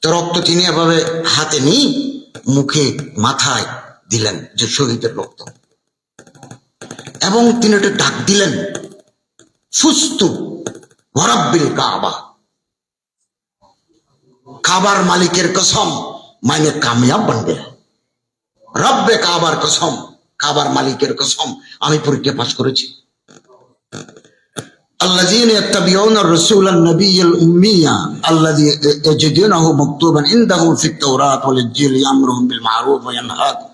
তো রক্ত তিনি এভাবে হাতে নিয়ে মুখে, মাথায় দিলেন যে শহীদের রক্ত। এবং তিনি একটা ডাক দিলেন সুস্তু ওয়ারাব্বিল কাবা। কাবার মালিকের কসম, মাইনে কামিয়াব বানবে। রব্বে কাবার কসম, কাবার মালিকের কসম, আমি পরীক্ষা পাশ করেছি। الذين يتبعون الرسول النبي الأمية الذي يجدونه مكتوبا عندهم في التوراة والإنجيل يأمرهم بالمعروف وينهاهم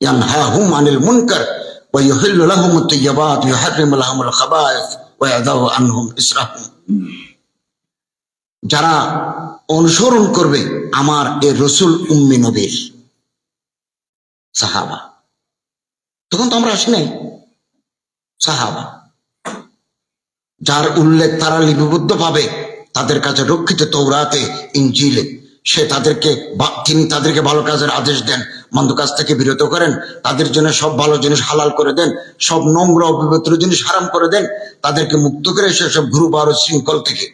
ينهاهم عن المنكر ويحل لهم الطيبات ويحرم لهم الخبائث ويضع عنهم إسرهم যারা অনুসরণ করবে আমার এ রসুল উম্মি নবীর সাহাবা তখন তো আমরা আসি নাই সাহাবা যার উল্লেখ তারা লিপিবদ্ধ পাবে তাদের কাছে রক্ষিত তৌরাতে ইঞ্জিলে সে তাদেরকে তিনি তাদেরকে ভালো কাজের আদেশ দেন, মন্দ কাজ থেকে বিরত করেন, তাদের জন্য সব ভালো জিনিস হালাল করে দেন, সব নোংরা অপবিত্র জিনিস হারাম করে দেন, তাদেরকে মুক্ত করে সেসব গ্রুপ আর শৃঙ্খল থেকে।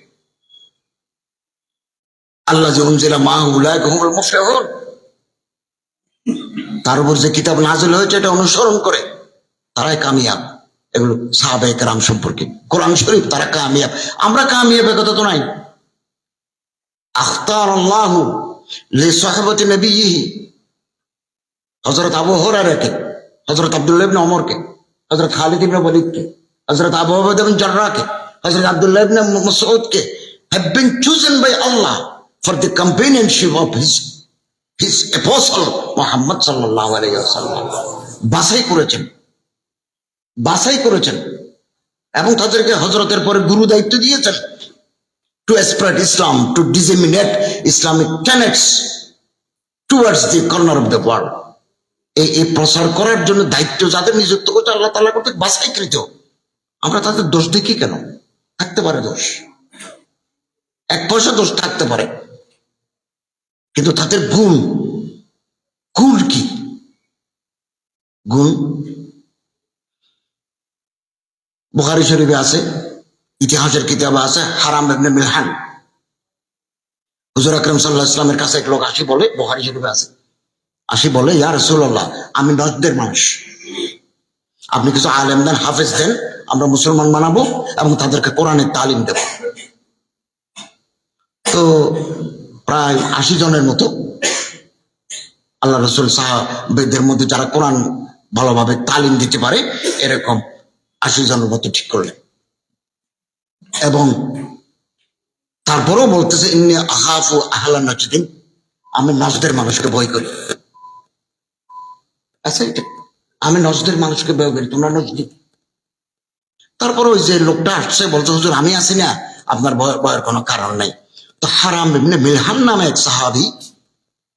আল্লাহ তার উপর যে কিতাব নাজিল হয়েছে, এটা অনুসরণ করে, তারাই কামিয়াব। এগুলো সাহাবে কেরাম সম্পর্কে। কোরআন শরীফ, তারা কামিয়াব। আমরা কামিয়াব এ কথা তো নাই। আখতার আল্লাহ লে সাহেবতি নবীহি। হজরত আবু হরারকে হজরত আব্দুল্লাহ ইবনে ওমরকে হজরত খালিদ ইবনে ওয়ালিদকে হজরত আবু ওবায়দা বিন জাররাহকে হজরত আব্দুল্লাহ ইবনে মাসউদকে, have been chosen by Allah for the companionship of his his apostle Muhammad sallallahu alayhi wasallam বাছাই করেছেন। বাছাই করেছেন এবং তাদেরকে হজরতের পরে গুরু দায়িত্ব দিয়েছেন to spread Islam to disseminate Islamic tenets towards the corner of the world এই এই প্রচার করার জন্য দায়িত্ব যাদের নিযুক্ত করছে, আল্লাহ তালা কর্তৃক বাছাইকৃত। আমরা তাদের দোষ দেখি কেন? থাকতে পারে দোষ। এক পয়সা দোষ থাকতে পারে। কিন্তু তাদের গুণ গুণ কি? গুণ বুখারি শরীফে আছে, ইতিহাসের কিতাবে আছে, হারাম ইবনে মিলহান। হুজুর আকরম সাল্লাহ ইসলামের কাছে এক লোক আসি বলে, বুখারি শরীফে আছে। আসি বলে, ইয়া রসুল্লাহ আমি নজদের মানুষ। আপনি কিছু আলেম দেন, হাফেজ দেন, আমরা মুসলমান বানাবো এবং তাদেরকে কোরআনের তালিম দেব। তো প্রায় আশি জনের মতো আল্লাহ রসুল সাহাবেদের মধ্যে যারা কোরআন ভালোভাবে তালিম দিতে পারে, এরকম আশি জনের মতো ঠিক করলেন এবং তারপরেও বলতেছে, ইন্নি আহাফু আহলা নাচদিন আমি নজদের মানুষকে ভয় করি। আচ্ছা এটা আমি নজদের মানুষকে ভয় করি, তোমরা নজদি তারপর ওই যে লোকটা আসছে, বলছে, হুজুর, আমি আছি না। আপনার ভয়, ভয়ের কোনো কারণ নাই। তো হারাম ইবনে মিলহান নামে এক সাহাবি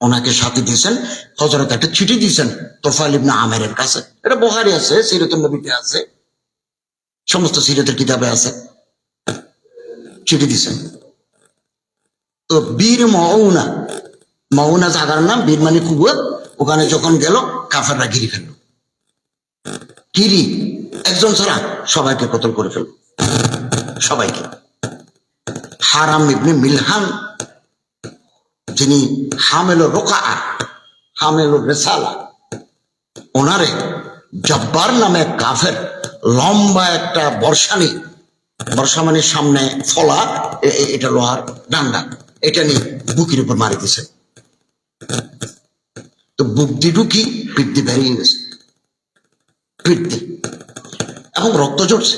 ওনাকে সাথে দিয়েছেন হজরত একটা চিঠি দিয়েছেন তোফাল ইবনে আমেরের কাছে। এটা বোহারি আছে সিরতুল নবীতে আছে। সমস্ত সিরতের কিতাবে আছে। চিঠি দিছেন তো বীর মৌনা মৌনা জাগার নাম, বীর মানে কুয়াত ওখানে যখন গেল, কাফেররা গিরি ফেলল। গিরি একজন ছাড়া সবাইকে কতল করে ফেলল। সবাইকে। হারাম ইবনে মিলহান যিনি হামেল রোকা হামেল রেসালা, ওনারে জব্বার নামে কাফের, লম্বা একটা বর্ষানি বর্ষামানির সামনে ফলা এটা লোহার ডান্ডা। এটা নিয়ে বুকের উপর মারি দিছে। তো বুক দিয়ে ঢুকি, পিঠ দিয়ে বেরিয়ে গেছে। পিঠ এবং রক্ত ঝরছে।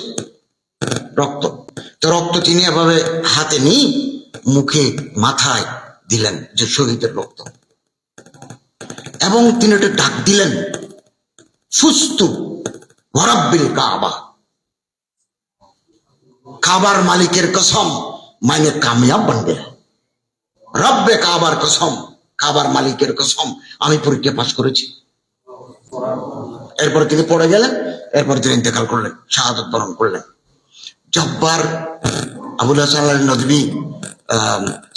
রক্ত। তো রক্ত তিনি এভাবে হাতে নিয়ে মুখে, মাথায় দিলেন যে শহীদের রক্ত। এবং তিনি একটা ডাক দিলেন। সুস্তু ওয়ারাব্বিল কাবা। কাবার মালিকের কসম, মাইনে কামিয়াব বানবে রব্বে কাবার কসম, কাবার মালিকের কসম, আমি পরীক্ষা পাশ করেছি। এরপর তিনি পড়ে গেলেন, এরপর তিনি ইন্তেকাল করলেন, শাহাদত বরণ করলেন। জব্বার আবুল হাসান নদী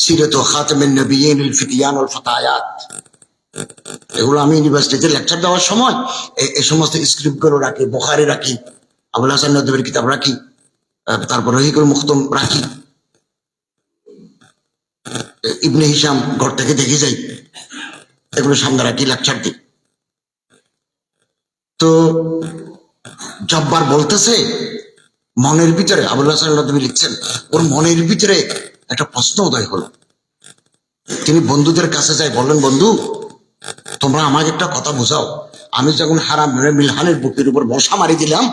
সিরত খাতেমের নবীন ফিতিয়ান ফতায়াত। এগুলো আমি ইউনিভার্সিটিতে লেকচার দেওয়ার সময় এই সমস্ত স্ক্রিপ্টগুলো রাখি বোখারি রাখি আবুল হাসান নদীর কিতাব রাখি তারপর রহিকুল মুখতম রাখি। ইবনে হিসাম ঘর থেকে দেখে যাই, এগুলো সামনে রাখি লেকচার দিই। তো জব্বার বলতেছে, মনের ভিতরে আবুল হাসান নদী লিখছেন, ওর মনের ভিতরে একটা প্রশ্ন উদয় হলো। তিনি বন্ধুদের কাছে যাই বললেন, বন্ধু তোমরা আমাকে একটা কথা বোঝাও। আমি যখন হারাম মিলহানের বুকের উপর বসা মারি দিলাম,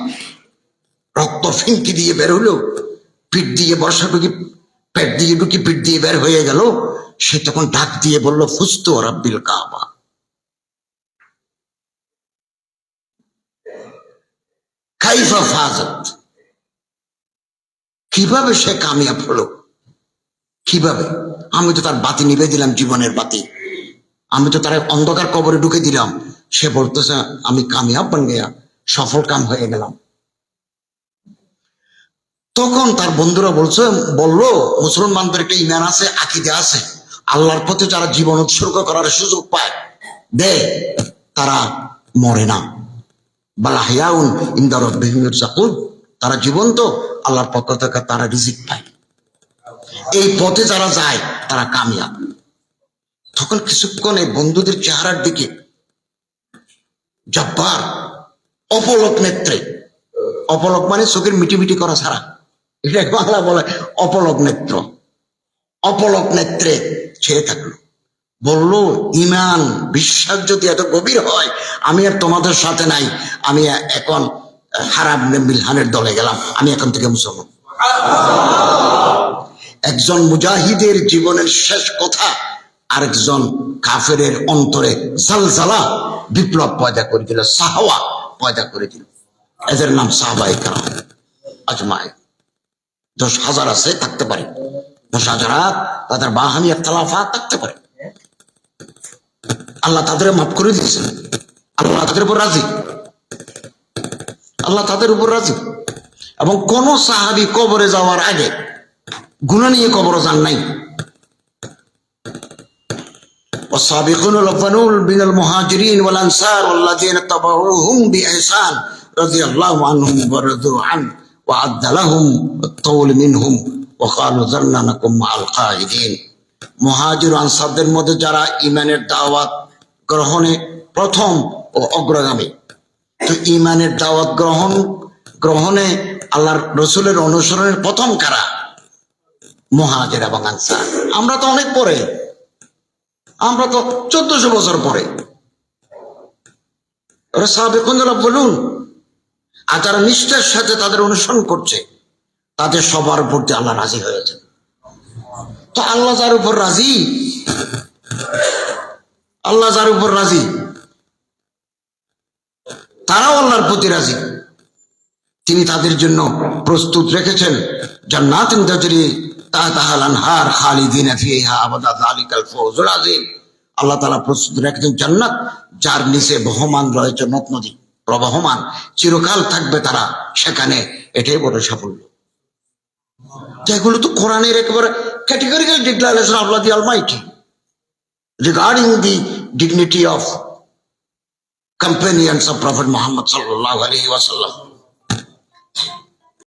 রক্ত ফিঙ্কি দিয়ে বের হলো, পিঠ দিয়ে বর্ষা ঢুকি, পেট দিয়ে ঢুকি পিঠ দিয়ে বের হয়ে গেল, সে তখন ডাক দিয়ে বলল, ফুস্তো রাব্বিল কাবা। কাইফা ফাজত। কীভাবে সে কামিয়াব হলো? কীভাবে? আমি তো তার বাতি নিভে দিলাম, জীবনের বাতি। আমি তো তার অন্ধকার কবরে ঢুকে দিলাম। সে বলতেছে, আমি কামিয়াব বন গেয়া, সফল কাম হয়ে গেলাম। তখন তার বন্ধুরা বলছে, বলল, মুসলমানদের একটা ইমান আছে, আকিদে আছে। আল্লাহর প্রতি যারা জীবন উৎসর্গ করার সুযোগ পায়, দে, তারা মরে না। বালাহিয়াউন ইন্দার চাকুন তারা জীবন্ত, আল্লাহর পক্ষ থেকে তারা রিজিক পায়। এই পথে যারা যায়, তারা কামিয়াব। তখন কিছুক্ষণ এই বন্ধুদের চেহারার দিকে। জব্বার, অপলক নেত্রে। অপলক মানে চোখের মিটি মিটি করা ছাড়া। এটা বাংলা বলে অপলক নেত্র। অপলক নেত্রে ছেয়ে থাকল। বলল, ইমান, বিশ্বাস যদি এত গভীর হয়, আমি আর তোমাদের সাথে নাই। আমি এখন হারাব মিলহানের দলে গেলাম। আমি এখন থেকে মুসলমান। একজন মুজাহিদের জীবনের শেষ কথা আরেকজন কাফের অন্তরে জালজালা বিপ্লব পয়দা করে দিল সাহাওয়া পয়দা করে দিল এদের নাম সাহাবাই আজমায় দশ হাজার আছে, থাকতে পারে। দশ হাজার তাদের বাহানি তালাফা থাকতে পারে। আল্লাহ তাদের মাফ করে দিয়েছেন। আল্লাহ তাদের উপর রাজি। আল্লাহ তাদের উপর রাজি। এবং কোন সাহাবি কবরে যাওয়ার আগে গুণা নিয়ে কবরে যান নাই। والسابقون الأولون من المهاجرين والأنصار والذين اتبعوهم بإحسان رضي الله عنهم ورضوا عنه وعد لهم الطول منهم وقالوا ذرنا نكن مع القائدين মহাজির আনসারদের মধ্যে যারা ইমানের দাওয়াত গ্রহণে প্রথম ও অগ্রগামী তো ইমানের দাওয়াত গ্রহণ গ্রহণে আল্লাহর রসুলের অনুসরণের প্রথম কারা মহাজের এবং আনসার আমরা তো অনেক পরে আমরা তো চোদ্দশো বছর পরে। ওরা বলুন? আর যারা নিষ্ঠার সাথে তাদের অনুসরণ করছে, তাদের সবার উপর আল্লাহ রাজি হয়েছে তো আল্লাহ যার উপর রাজি? আল্লাহ যার উপর রাজি? তারাও আল্লাহর প্রতি রাজি। তিনি তাদের জন্য প্রস্তুত রেখেছেন। জান্নাত তাজরি আল্লাহ প্রবাহমান, চিরকাল থাকবে তারা, সেখানে এটাই বড় সাফল্য। তো এগুলো তো কোরআনের একেবারে categorical declaration Allah the almighty regarding the dignity of companions of Prophet Muhammad sallallahu alaihi wasallam.